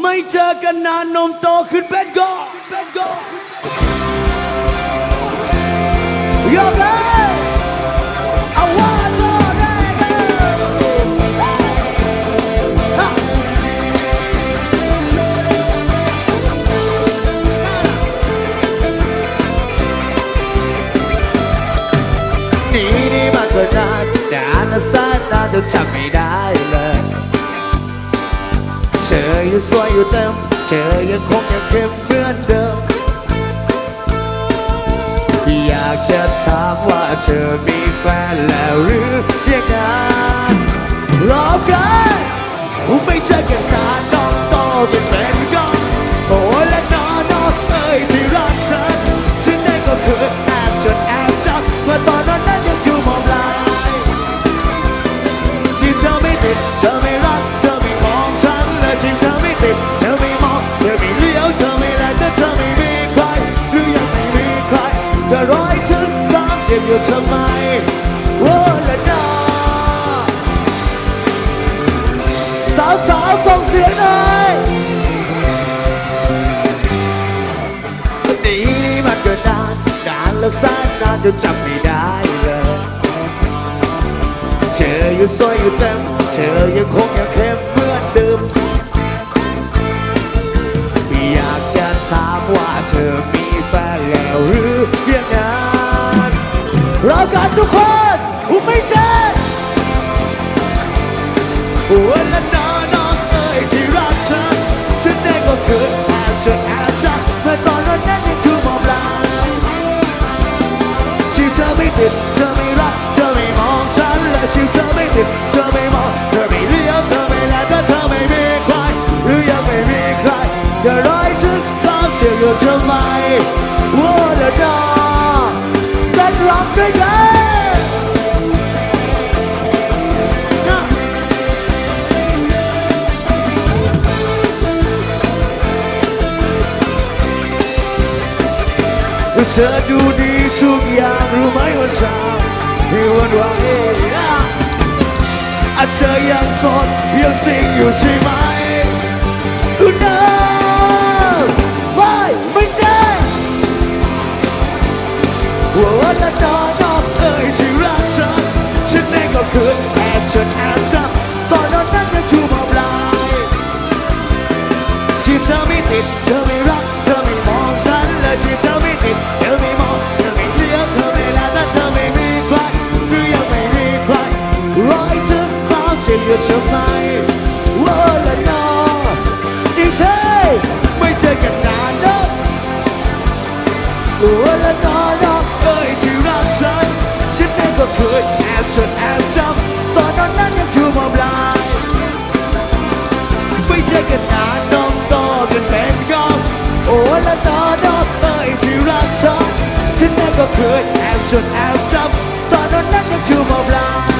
ไม่เจอกันนานนมโตขึ้นเป็นก็เป็นก็ยกเลยเอาว่าเธอได้กันนี่นี่มันก็นานนานและแสนนานจนจำไม่ได้เลย สวยอยู่เต็มเธอยังคงยังเข้มเหมือนเดิม อยากจะถามว่าเธอมีแฟนแล้วหรือยังไงรอกันไม่เจอกันนานต้องโตเป็นแฟน อยู่ทำไมโอ้ละน้อสาวสาวส่งเสียงหน่อยนี่มันก็นานนานแล้วแสนนานจนจำไม่ได้เลยเธออยังสวยอยู่เต็มเธอยังคงยังเข้มเหมือนเดิมอยากจะถามว่าเธอมี เรากันทุกคนไม่ใช่วันละน้องน้องเอ้ยที่รักฉันฉันได้ก็คือแอบจนแอบจับเมื่อตอนนั้นนั้นยังคือมองลาที่เธอไม่ติดเธอไม่รักเธอไม่มองฉันและที่เธอไม่ติดเธอไม่มองเธอไม่เลี้ยวเธอไม่แลแต่เธอไม่มีใครหรือยังไม่มีใครจะร้อยถึงสามสิบอยู่ทำไมวันละนอง กันร้องด้วยกั เธอไรักฉันฉันนั้นก็เคยแอบ